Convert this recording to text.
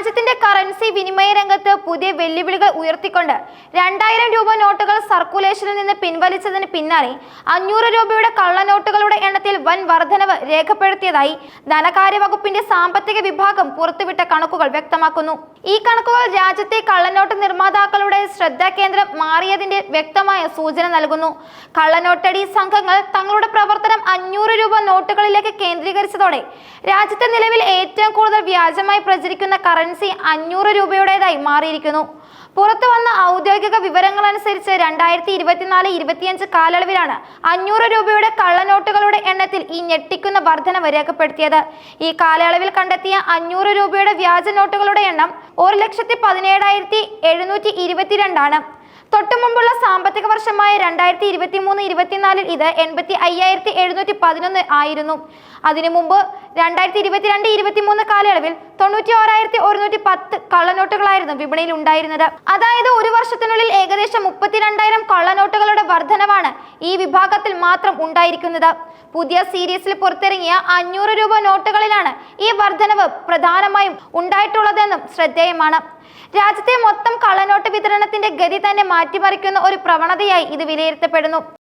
രാജ്യത്തിന്റെ കറൻസി വിനിമയ രംഗത്ത് പുതിയ വെല്ലുവിളികൾ ഉയർത്തിക്കൊണ്ട് രണ്ടായിരം രൂപ നോട്ടുകൾ സർക്കുലേഷനിൽ നിന്ന് പിൻവലിച്ചതിന് പിന്നാലെ അഞ്ഞൂറ് രൂപയുടെ കള്ളനോട്ടുകളുടെ എണ്ണത്തിൽ വൻ വർധനവ് രേഖപ്പെടുത്തിയതായി ധനകാര്യ വകുപ്പിന്റെ സാമ്പത്തിക വിഭാഗം പുറത്തുവിട്ട കണക്കുകൾ വ്യക്തമാക്കുന്നു. ഈ കണക്കുകൾ രാജ്യത്തെ കള്ളനോട്ട് നിർമ്മാതാക്കളുടെ ശ്രദ്ധാകേന്ദ്രം മാറിയതിന്റെ വ്യക്തമായ സൂചന നൽകുന്നു. കള്ളനോട്ടടി സംഘങ്ങൾ തങ്ങളുടെ പ്രവർത്തനം അഞ്ഞൂറ് രൂപ നോട്ടുകളിലേക്ക് കേന്ദ്രീകരിച്ചതോടെ രാജ്യത്തെ നിലവിൽ ഏറ്റവും കൂടുതൽ വ്യാജമായി പ്രചരിക്കുന്ന കറൻസി അഞ്ഞൂറ് രൂപയുടേതായി മാറിയിരിക്കുന്നു. പുറത്തു വന്ന ഔദ്യോഗിക വിവരങ്ങൾ അനുസരിച്ച് രണ്ടായിരത്തി ഇരുപത്തിനാല് ഇരുപത്തിയഞ്ച് കാലയളവിലാണ് അഞ്ഞൂറ് രൂപയുടെ കള്ളനോട്ടുകളുടെ എണ്ണത്തിൽ ഈ ഞെട്ടിക്കുന്ന വർധനവ് രേഖപ്പെടുത്തിയത്. ഈ കാലയളവിൽ കണ്ടെത്തിയ അഞ്ഞൂറ് രൂപയുടെ വ്യാജ നോട്ടുകളുടെ എണ്ണം ഒരു ലക്ഷത്തി പതിനേഴായിരത്തി എഴുന്നൂറ്റി ഇരുപത്തിരണ്ടാണ്. തൊട്ടു മുമ്പുള്ള സാമ്പത്തിക വർഷമായ രണ്ടായിരത്തി ഇരുപത്തി മൂന്ന് ഇരുപത്തിനാലിൽ ഇത് എൺപത്തി അയ്യായിരത്തി എഴുന്നൂറ്റി പതിനൊന്ന് ആയിരുന്നു. അതിനു മുമ്പ് രണ്ടായിരത്തി ഇരുപത്തിരണ്ട് ഇരുപത്തി മൂന്ന് കാലയളവിൽ തൊണ്ണൂറ്റി ഓരായിരത്തി ഒരുന്നൂറ്റി പത്ത് കള്ളനോട്ടുകളായിരുന്നു വിപണിയിൽ ഉണ്ടായിരുന്നത്. അതായത് ഒരു വർഷത്തിനുള്ളിൽ ഏകദേശം മുപ്പത്തിരണ്ടായിരം കള്ളനോട്ടുകളുടെ വർധനവാണ് ഈ വിഭാഗത്തിൽ മാത്രം ഉണ്ടായിരിക്കുന്നത്. പുതിയ സീരീസിൽ പുറത്തിറങ്ങിയ അഞ്ഞൂറ് രൂപ നോട്ടുകളിലാണ് ഈ വർധനവ് പ്രധാനമായും ഉണ്ടായിട്ടുള്ളതെന്നും ശ്രദ്ധേയമാണ്. രാജ്യത്തെ മൊത്തം കള്ളനോട്ട് വിതരണത്തിന്റെ ഗതി തന്നെ മാറ്റിമറിക്കുന്ന ഒരു പ്രവണതയായി ഇത് വിലയിരുത്തപ്പെടുന്നു.